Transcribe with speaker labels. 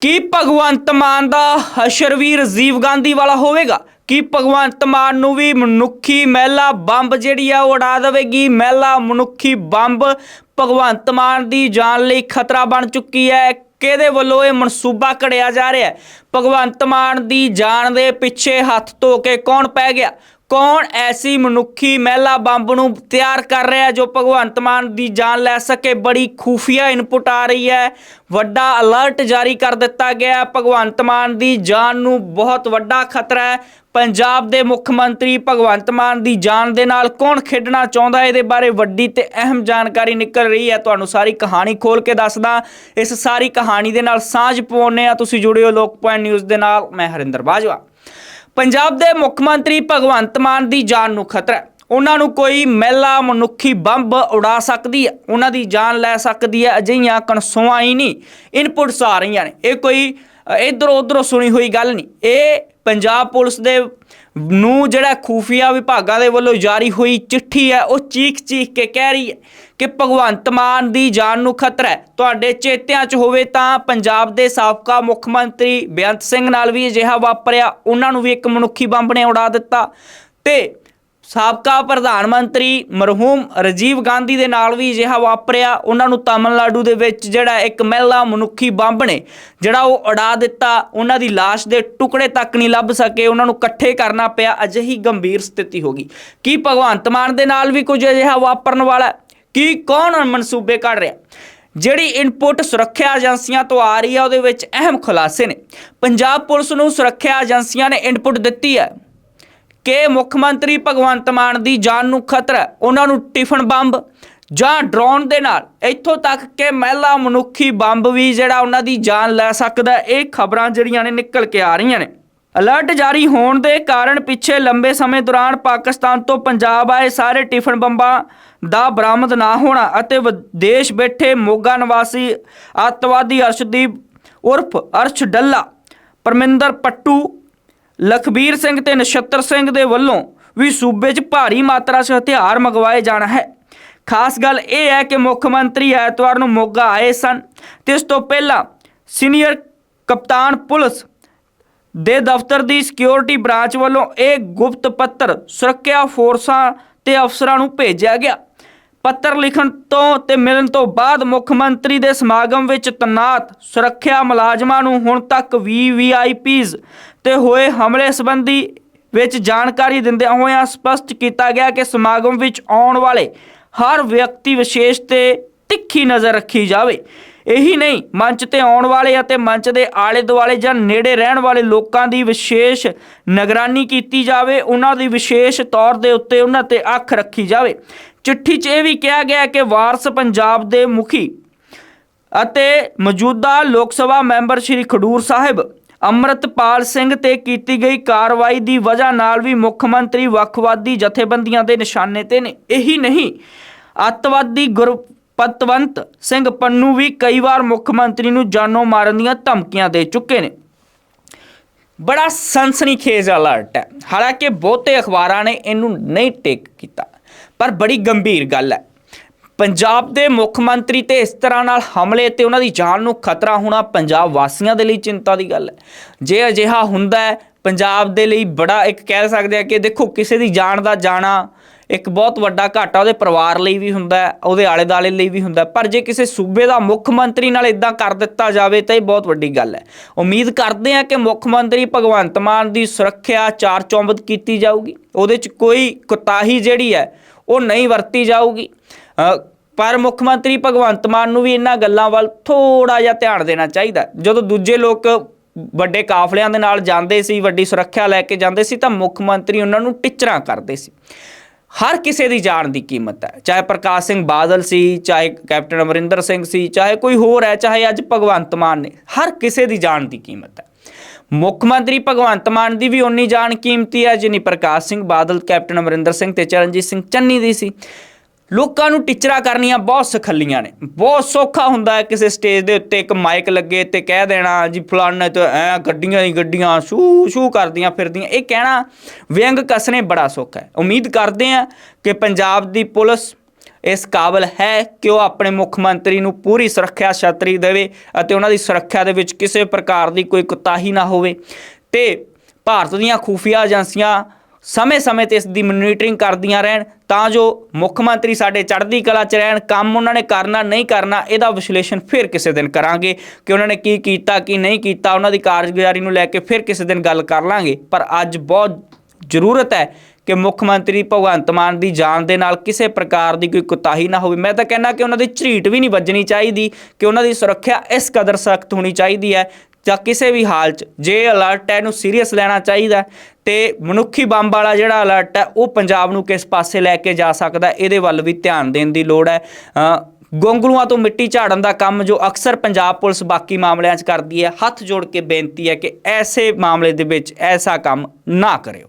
Speaker 1: ਕੀ ਭਗਵੰਤ ਮਾਨ ਦਾ ਹਸ਼ਰ ਵੀ ਰਾਜੀਵ ਗਾਂਧੀ ਵਾਲਾ ਹੋਵੇਗਾ? ਕੀ ਭਗਵੰਤ ਮਾਨ ਨੂੰ ਵੀ ਮਨੁੱਖੀ ਮਹਿਲਾ ਬੰਬ ਜਿਹੜੀ ਆ ਉਹ ਉਡਾ ਦੇਵੇਗੀ? ਮਹਿਲਾ ਮਨੁੱਖੀ ਬੰਬ ਭਗਵੰਤ ਮਾਨ ਦੀ ਜਾਨ ਲਈ ਖਤਰਾ ਬਣ ਚੁੱਕੀ ਹੈ। ਕਿਹਦੇ ਵੱਲੋਂ ਇਹ ਮਨਸੂਬਾ ਘੜਿਆ ਜਾ ਰਿਹਾ ਹੈ? ਭਗਵੰਤ ਮਾਨ ਦੀ ਜਾਨ ਦੇ ਪਿੱਛੇ ਹੱਥ ਧੋ ਕੇ ਕੌਣ ਪੈ ਗਿਆ? ਕੌਣ ਐਸੀ ਮਨੁੱਖੀ ਮਹਿਲਾ ਬੰਬ ਨੂੰ ਤਿਆਰ ਕਰ ਰਿਹਾ ਜੋ ਭਗਵੰਤ ਮਾਨ ਦੀ ਜਾਨ ਲੈ ਸਕੇ? ਬੜੀ ਖੂਫੀਆ ਇਨਪੁਟ ਆ ਰਹੀ ਹੈ। ਵੱਡਾ ਅਲਰਟ ਜਾਰੀ ਕਰ ਦਿੱਤਾ ਗਿਆ ਭਗਵੰਤ ਮਾਨ ਦੀ ਜਾਨ ਨੂੰ ਬਹੁਤ ਵੱਡਾ ਖਤਰਾ ਹੈ। ਪੰਜਾਬ ਦੇ ਮੁੱਖ ਮੰਤਰੀ ਭਗਵੰਤ ਮਾਨ ਦੀ ਜਾਨ ਦੇ ਨਾਲ ਕੌਣ ਖੇਡਣਾ ਚਾਹੁੰਦਾ ਇਹਦੇ ਬਾਰੇ ਵੱਡੀ ਤੇ ਅਹਿਮ ਜਾਣਕਾਰੀ ਨਿਕਲ ਰਹੀ ਹੈ। ਤੁਹਾਨੂੰ ਸਾਰੀ ਕਹਾਣੀ ਖੋਲ ਕੇ ਦੱਸਦਾ। ਇਸ ਸਾਰੀ ਕਹਾਣੀ ਦੇ ਨਾਲ ਸਾਂਝ ਪਾਉਣੇ ਆ ਤੁਸੀਂ ਜੁੜਿਓ ਲੋਕ ਪੁਆਇੰਟ ਨਿਊਜ਼ ਦੇ ਨਾਲ। ਮੈਂ ਹਰਿੰਦਰ ਬਾਜਵਾ। ਪੰਜਾਬ ਦੇ ਮੁੱਖ ਮੰਤਰੀ ਭਗਵੰਤ ਮਾਨ ਦੀ ਜਾਨ ਨੂੰ ਖਤਰਾ ਹੈ। ਉਹਨਾਂ ਨੂੰ ਕੋਈ ਮਹਿਲਾ ਮਨੁੱਖੀ ਬੰਬ ਉਡਾ ਸਕਦੀ ਹੈ। ਉਹਨਾਂ ਦੀ ਜਾਨ ਲੈ ਸਕਦੀ ਹੈ। ਅਜਿਹੀਆਂ ਕਨਸੋਆਂ ਹੀ ਨਹੀਂ। ਇਨਪੁਟਸ ਆ ਰਹੀਆਂ ਨੇ। ਇਹ ਕੋਈ ਇਧਰੋਂ ਉਧਰੋਂ ਸੁਣੀ ਹੋਈ ਗੱਲ ਨਹੀਂ। ਇਹ ਪੰਜਾਬ ਪੁਲਿਸ ਦੇ ਨੂੰ ਜਿਹੜਾ ਖੂਫੀਆ ਵਿਭਾਗਾਂ ਦੇ ਵੱਲੋਂ ਜਾਰੀ ਹੋਈ ਚਿੱਠੀ ਹੈ, ਉਹ ਚੀਖ ਚੀਖ ਕੇ ਕਹਿ ਰਹੀ ਹੈ ਕਿ ਭਗਵੰਤ ਮਾਨ ਦੀ ਜਾਨ ਨੂੰ ਖਤਰਾ ਹੈ। ਤੁਹਾਡੇ ਚੇਤਿਆਂ 'ਚ ਹੋਵੇ ਤਾਂ ਪੰਜਾਬ ਦੇ ਸਾਬਕਾ ਮੁੱਖ ਮੰਤਰੀ ਬੇਅੰਤ ਸਿੰਘ ਨਾਲ ਵੀ ਅਜਿਹਾ ਵਾਪਰਿਆ। ਉਹਨਾਂ ਨੂੰ ਵੀ ਇੱਕ ਮਨੁੱਖੀ ਬੰਬ ਨੇ ਉਡਾ ਦਿੱਤਾ। ਤੇ ਸਾਬਕਾ ਪ੍ਰਧਾਨ ਮੰਤਰੀ ਮਰਹੂਮ ਰਾਜੀਵ ਗਾਂਧੀ ਦੇ ਨਾਲ ਵੀ ਅਜਿਹਾ ਵਾਪਰਿਆ। ਉਹਨਾਂ ਨੂੰ ਤਾਮਿਲਨਾਡੂ ਦੇ ਵਿੱਚ ਜਿਹੜਾ ਇੱਕ ਮਹਿਲਾ ਮਨੁੱਖੀ ਬੰਬ ਨੇ, ਜਿਹੜਾ ਉਹ ਉਡਾ ਦਿੱਤਾ, ਉਹਨਾਂ ਦੀ ਲਾਸ਼ ਦੇ ਟੁਕੜੇ ਤੱਕ ਨਹੀਂ ਲੱਭ ਸਕੇ। ਉਹਨਾਂ ਨੂੰ ਇਕੱਠੇ ਕਰਨਾ ਪਿਆ। ਅਜਿਹੀ ਗੰਭੀਰ ਸਥਿਤੀ ਹੋ ਗਈ। ਕੀ ਭਗਵੰਤ ਮਾਨ ਦੇ ਨਾਲ ਵੀ ਕੁਝ ਅਜਿਹਾ ਵਾਪਰਨ ਵਾਲਾ ਕੀ ਕੌਣ ਮਨਸੂਬੇ ਕੱਢ ਰਿਹਾ? ਜਿਹੜੀ ਇਨਪੁਟ ਸੁਰੱਖਿਆ ਏਜੰਸੀਆਂ ਤੋਂ ਆ ਰਹੀ ਹੈ, ਉਹਦੇ ਵਿੱਚ ਅਹਿਮ ਖੁਲਾਸੇ ਨੇ। ਪੰਜਾਬ ਪੁਲਿਸ ਨੂੰ ਸੁਰੱਖਿਆ ਏਜੰਸੀਆਂ ਨੇ ਇਨਪੁਟ ਦਿੱਤੀ ਹੈ। ਕਿ ਮੁੱਖ ਮੰਤਰੀ ਭਗਵੰਤ ਮਾਨ ਦੀ ਜਾਨ ਨੂੰ ਖਤਰਾ, ਉਹਨਾਂ ਨੂੰ ਟਿਫਨ ਬੰਬ ਜਾਂ ਡਰੋਨ ਦੇ ਨਾਲ ਇੱਥੋਂ ਤੱਕ ਕਿ ਮਹਿਲਾ ਮਨੁੱਖੀ ਬੰਬ ਵੀ ਜਿਹੜਾ ਉਹਨਾਂ ਦੀ ਜਾਨ ਲੈ ਸਕਦਾ ਇਹ ਖਬਰਾਂ ਜਿਹੜੀਆਂ ਨੇ ਨਿਕਲ ਕੇ ਆ ਰਹੀਆਂ ਨੇ। ਅਲਰਟ ਜਾਰੀ ਹੋਣ ਦੇ ਕਾਰਨ ਪਿੱਛੇ ਲੰਬੇ ਸਮੇਂ ਦੌਰਾਨ ਪਾਕਿਸਤਾਨ ਤੋਂ ਪੰਜਾਬ ਆਏ ਸਾਰੇ ਟਿਫਨ ਬੰਬਾਂ ਦਾ ਬਰਾਮਦ ਨਾ ਹੋਣਾ ਅਤੇ ਵਿਦੇਸ਼ ਬੈਠੇ ਮੋਗਾ ਨਿਵਾਸੀ ਅੱਤਵਾਦੀ ਅਰਸ਼ਦੀਪ ਉਰਫ ਅਰਸ਼ ਡੱਲਾ, ਪਰਮਿੰਦਰ ਪੱਟੂ ਲਖਬੀਰ ਸਿੰਘ ਤੇ ਨਛੱਤਰ ਸਿੰਘ ਦੇ ਵੱਲੋਂ ਵੀ ਸੂਬੇ 'ਚ ਭਾਰੀ ਮਾਤਰਾ 'ਚ ਹਥਿਆਰ ਮੰਗਵਾਏ ਜਾਣਾ ਹੈ। ਖਾਸ ਗੱਲ ਇਹ ਹੈ ਕਿ ਮੁੱਖ ਮੰਤਰੀ ਐਤਵਾਰ ਨੂੰ ਮੋਗਾ ਆਏ ਸਨ ਤੇ ਇਸ ਤੋਂ ਪਹਿਲਾਂ ਸੀਨੀਅਰ ਕਪਤਾਨ ਪੁਲਿਸ ਦੇ ਦਫ਼ਤਰ ਦੀ ਸਿਕਿਉਰਿਟੀ ਬ੍ਰਾਂਚ ਵੱਲੋਂ ਇਹ ਗੁਪਤ ਪੱਤਰ ਸੁਰੱਖਿਆ ਫੋਰਸਾਂ ਤੇ ਅਫਸਰਾਂ ਨੂੰ ਭੇਜਿਆ ਗਿਆ। ਪੱਤਰ ਲਿਖਣ ਤੋਂ ਤੇ ਮਿਲਣ ਤੋਂ ਬਾਅਦ ਮੁੱਖ ਮੰਤਰੀ ਦੇ ਸਮਾਗਮ ਵਿੱਚ ਤਨਾਤ ਸੁਰੱਖਿਆ ਮੁਲਾਜ਼ਮਾਂ ਨੂੰ ਹੁਣ ਤੱਕ ਵੀਵੀਆਈਪੀਜ਼ ਤੇ ਹੋਏ ਹਮਲੇ ਸੰਬੰਧੀ ਵਿੱਚ ਜਾਣਕਾਰੀ ਦਿੰਦਿਆਂ ਹੋਇਆਂ ਸਪਸ਼ਟ ਕੀਤਾ ਗਿਆ ਕਿ ਸਮਾਗਮ ਵਿੱਚ ਆਉਣ ਵਾਲੇ ਹਰ ਵਿਅਕਤੀ ਵਿਸ਼ੇਸ਼ ਤੇ ਤਿੱਖੀ ਨਜ਼ਰ ਰੱਖੀ ਜਾਵੇ। ਇਹੀ ਨਹੀਂ, ਮੰਚ ਤੇ ਆਉਣ ਵਾਲੇ ਅਤੇ ਮੰਚ ਦੇ ਆਲੇ ਦੁਆਲੇ ਜਾਂ ਨੇੜੇ ਰਹਿਣ ਵਾਲੇ ਲੋਕਾਂ ਦੀ ਵਿਸ਼ੇਸ਼ ਨਿਗਰਾਨੀ ਕੀਤੀ ਜਾਵੇ, ਉਹਨਾਂ ਦੀ ਵਿਸ਼ੇਸ਼ ਤੌਰ ਦੇ ਉੱਤੇ ਉਹਨਾਂ ਤੇ ਅੱਖ ਰੱਖੀ ਜਾਵੇ। ਚਿੱਠੀ 'ਚ ਇਹ ਵੀ ਕਿਹਾ ਗਿਆ ਕਿ ਵਾਰਸ ਪੰਜਾਬ ਦੇ ਮੁਖੀ ਅਤੇ ਮੌਜੂਦਾ ਲੋਕ ਸਭਾ ਮੈਂਬਰ ਸ਼੍ਰੀ ਖਡੂਰ ਸਾਹਿਬ ਅੰਮ੍ਰਿਤਪਾਲ ਸਿੰਘ ਤੇ ਕੀਤੀ ਗਈ ਕਾਰਵਾਈ ਦੀ ਵਜ੍ਹਾ ਨਾਲ ਵੀ ਮੁੱਖ ਮੰਤਰੀ ਵੱਖਵਾਦੀ ਜਥੇਬੰਦੀਆਂ ਦੇ ਨਿਸ਼ਾਨੇ ਤੇ ਨੇ। ਇਹੀ ਨਹੀਂ, ਅੱਤਵਾਦੀ ਗੁਰਪਤਵੰਤ ਸਿੰਘ ਪੰਨੂ ਵੀ ਕਈ ਵਾਰ ਮੁੱਖ ਮੰਤਰੀ ਨੂੰ ਜਾਨੋਂ ਮਾਰਨ ਦੀਆਂ ਧਮਕੀਆਂ ਦੇ ਚੁੱਕੇ ਨੇ। ਬੜਾ ਸਨਸਨੀਖੇਜ਼ ਅਲਰਟ ਹੈ। ਹਾਲਾਂਕਿ ਬਹੁਤੇ ਅਖਬਾਰਾਂ ਨੇ ਇਹਨੂੰ ਨਹੀਂ ਟੇਕ ਕੀਤਾ। ਪਰ ਬੜੀ ਗੰਭੀਰ ਗੱਲ ਹੈ। ਪੰਜਾਬ ਦੇ ਮੁੱਖ ਮੰਤਰੀ ਤੇ ਇਸ ਤਰ੍ਹਾਂ ਨਾਲ ਹਮਲੇ ਤੇ ਉਹਨਾਂ ਦੀ ਜਾਨ ਨੂੰ ਖਤਰਾ ਹੋਣਾ ਪੰਜਾਬ ਵਾਸੀਆਂ ਦੇ ਲਈ ਚਿੰਤਾ ਦੀ ਗੱਲ ਹੈ। ਜੇ ਅਜਿਹਾ ਹੁੰਦਾ ਹੈ, ਪੰਜਾਬ ਦੇ ਲਈ ਬੜਾ ਇੱਕ ਕਹਿ ਸਕਦੇ ਆ ਕਿ ਦੇਖੋ ਕਿਸੇ ਦੀ ਜਾਨ ਦਾ ਜਾਣਾ ਇੱਕ ਬਹੁਤ ਵੱਡਾ ਘਾਟਾ ਉਹਦੇ ਪਰਿਵਾਰ ਲਈ ਵੀ ਹੁੰਦਾ ਹੈ, ਉਹਦੇ ਆਲੇ ਦਾਲੇ ਲਈ ਵੀ ਹੁੰਦਾ ਪਰ ਜੇ ਕਿਸੇ ਸੂਬੇ ਦਾ ਮੁੱਖ ਮੰਤਰੀ ਨਾਲ ਇਦਾਂ ਕਰ ਦਿੱਤਾ ਜਾਵੇ ਤਾਂ ਇਹ ਬਹੁਤ ਵੱਡੀ ਗੱਲ ਹੈ। ਉਮੀਦ ਕਰਦੇ ਹਾਂ ਕਿ ਮੁੱਖ ਮੰਤਰੀ ਭਗਵੰਤ ਮਾਨ ਦੀ ਸੁਰੱਖਿਆ ਚਾਰ ਚੌਂਬਦ ਕੀਤੀ ਜਾਊਗੀ। ਉਹਦੇ 'ਚ ਕੋਈ ਕੁਤਾਹੀ ਜਿਹੜੀ ਹੈ ਉਹ ਨਹੀਂ ਵਰਤੀ ਜਾਊਗੀ। ਪਰ ਮੁੱਖ ਮੰਤਰੀ ਭਗਵੰਤ ਮਾਨ ਨੂੰ ਵੀ ਇਹਨਾਂ ਗੱਲਾਂ ਵੱਲ ਥੋੜਾ ਜਿਹਾ ਧਿਆਨ ਦੇਣਾ ਚਾਹੀਦਾ। ਜਦੋਂ ਦੂਜੇ ਲੋਕ ਵੱਡੇ ਕਾਫਲਿਆਂ ਦੇ ਨਾਲ ਜਾਂਦੇ ਸੀ, ਵੱਡੀ ਸੁਰੱਖਿਆ ਲੈ ਕੇ ਜਾਂਦੇ ਸੀ, ਤਾਂ ਮੁੱਖ ਮੰਤਰੀ ਉਹਨਾਂ ਨੂੰ ਟਿਚਰਾਂ ਕਰਦੇ ਸੀ। ਹਰ ਕਿਸੇ ਦੀ ਜਾਨ ਦੀ ਕੀਮਤ ਹੈ। ਚਾਹੇ ਪ੍ਰਕਾਸ਼ ਸਿੰਘ ਬਾਦਲ ਸੀ, ਚਾਹੇ ਕੈਪਟਨ ਅਮਰਿੰਦਰ ਸਿੰਘ ਸੀ, ਚਾਹੇ ਕੋਈ ਹੋਰ ਹੈ, ਚਾਹੇ ਅੱਜ ਭਗਵੰਤ ਮਾਨ ਨੇ, ਹਰ ਕਿਸੇ ਦੀ ਜਾਨ ਦੀ ਕੀਮਤ ਹੈ। ਮੁੱਖ ਮੰਤਰੀ ਭਗਵੰਤ ਮਾਨ ਦੀ ਵੀ ਉਨੀ ਜਾਣ ਕੀਮਤੀ ਹੈ, ਜਿੰਨੀ ਪ੍ਰਕਾਸ਼ ਸਿੰਘ ਬਾਦਲ, ਕੈਪਟਨ ਅਮਰਿੰਦਰ ਸਿੰਘ ਤੇ ਚਰਨਜੀਤ ਸਿੰਘ ਚੰਨੀ ਦੀ ਸੀ। ਲੋਕਾਂ ਨੂੰ ਟਿਚਰਾ ਕਰਨੀਆਂ ਬਹੁਤ ਸਖੱਲੀਆਂ ਨੇ। ਬਹੁਤ ਸੌਖਾ ਹੁੰਦਾ ਹੈ ਕਿਸੇ ਸਟੇਜ ਦੇ ਉੱਤੇ ਇੱਕ ਮਾਈਕ ਲੱਗੇ ਤੇ ਕਹਿ ਦੇਣਾ, ਜੀ, ਫਲਾਣੇ ਤੇ ਐ ਗੱਡੀਆਂ ਹੀ ਗੱਡੀਆਂ ਸ਼ੂ ਸ਼ੂ ਕਰਦੀਆਂ ਫਿਰਦੀਆਂ। ਇਹ ਕਹਿਣਾ ਵਿਅੰਗ ਕਸਨੇ ਬੜਾ ਸੌਖਾ ਹੈ। ਉਮੀਦ ਕਰਦੇ ਆ ਕਿ ਪੰਜਾਬ ਦੀ ਪੁਲਿਸ ਇਸ ਕਾਬਲ ਹੈ ਕਿ ਉਹ ਆਪਣੇ ਮੁੱਖ ਮੰਤਰੀ ਨੂੰ ਪੂਰੀ ਸੁਰੱਖਿਆ ਛਤਰੀ ਦੇਵੇ ਅਤੇ ਉਹਨਾਂ ਦੀ ਸੁਰੱਖਿਆ ਦੇ ਵਿੱਚ ਕਿਸੇ ਪ੍ਰਕਾਰ ਦੀ ਕੋਈ ਕੁਤਾਹੀ ਨਾ ਹੋਵੇ। ਤੇ ਭਾਰਤ ਦੀਆਂ ਖੂਫੀਆ ਏਜੰਸੀਆਂ ਸਮੇਂ-ਸਮੇਂ ਤੇ ਇਸ ਦੀ ਮੋਨੀਟਰਿੰਗ ਕਰਦੀਆਂ ਰਹਿਣ ਤਾਂ ਜੋ ਮੁੱਖ ਮੰਤਰੀ ਸਾਡੇ ਚੜ੍ਹਦੀ ਕਲਾ 'ਚ ਰਹਿਣ, ਕੰਮ ਉਹਨਾਂ ਨੇ ਕਰਨਾ ਨਹੀਂ ਕਰਨਾ, ਇਹਦਾ ਵਿਸ਼ਲੇਸ਼ਣ ਫਿਰ ਕਿਸੇ ਦਿਨ ਕਰਾਂਗੇ ਕਿ ਉਹਨਾਂ ਨੇ ਕੀ ਕੀਤਾ, ਕੀ ਨਹੀਂ ਕੀਤਾ, ਉਹਨਾਂ ਦੀ ਕਾਰਜਗੁਜ਼ਾਰੀ ਨੂੰ ਲੈ ਕੇ ਫਿਰ ਕਿਸੇ ਦਿਨ ਗੱਲ ਕਰ ਲਾਂਗੇ। ਪਰ ਅੱਜ ਬਹੁਤ ਜ਼ਰੂਰਤ ਹੈ ਕਿ ਮੁੱਖ ਮੰਤਰੀ ਭਗਵੰਤ ਮਾਨ ਦੀ ਜਾਨ ਦੇ ਨਾਲ ਕਿਸੇ ਪ੍ਰਕਾਰ ਦੀ ਕੋਈ ਕੁਤਾਹੀ ਨਾ ਹੋਵੇ। ਮੈਂ ਤਾਂ ਕਹਿੰਦਾ ਕਿ ਉਹਨਾਂ ਦੀ ਝਰੀਟ ਵੀ ਨਹੀਂ ਵੱਜਣੀ ਚਾਹੀਦੀ ਕਿ ਉਹਨਾਂ ਦੀ ਸੁਰੱਖਿਆ ਇਸ ਕਦਰ ਸਖਤ ਹੋਣੀ ਚਾਹੀਦੀ ਹੈ ਜਾਂ ਕਿਸੇ ਵੀ ਹਾਲ 'ਚ ਜੇ ਅਲਰਟ ਹੈ ਇਹਨੂੰ ਸੀਰੀਅਸ ਲੈਣਾ ਚਾਹੀਦਾ ਹੈ ਤੇ ਮਨੁੱਖੀ ਬੰਬ ਵਾਲਾ ਜਿਹੜਾ ਅਲਰਟ ਹੈ ਉਹ ਪੰਜਾਬ ਨੂੰ ਕਿਸ ਪਾਸੇ ਲੈ ਕੇ ਜਾ ਸਕਦਾ ਇਹਦੇ ਵੱਲ ਵੀ ਧਿਆਨ ਦੇਣ ਦੀ ਲੋੜ ਹੈ। ਅ, ਗੋਂਗਲੂਆਂ ਤੋਂ ਮਿੱਟੀ ਝਾੜਨ ਦਾ ਕੰਮ ਜੋ ਅਕਸਰ ਪੰਜਾਬ ਪੁਲਿਸ ਬਾਕੀ ਮਾਮਲਿਆਂ 'ਚ ਕਰਦੀ ਹੈ ਹੱਥ ਜੋੜ ਕੇ ਬੇਨਤੀ ਹੈ ਕਿ ਐਸੇ ਮਾਮਲੇ ਦੇ ਵਿੱਚ ਐਸਾ ਕੰਮ ਨਾ ਕਰਿਓ।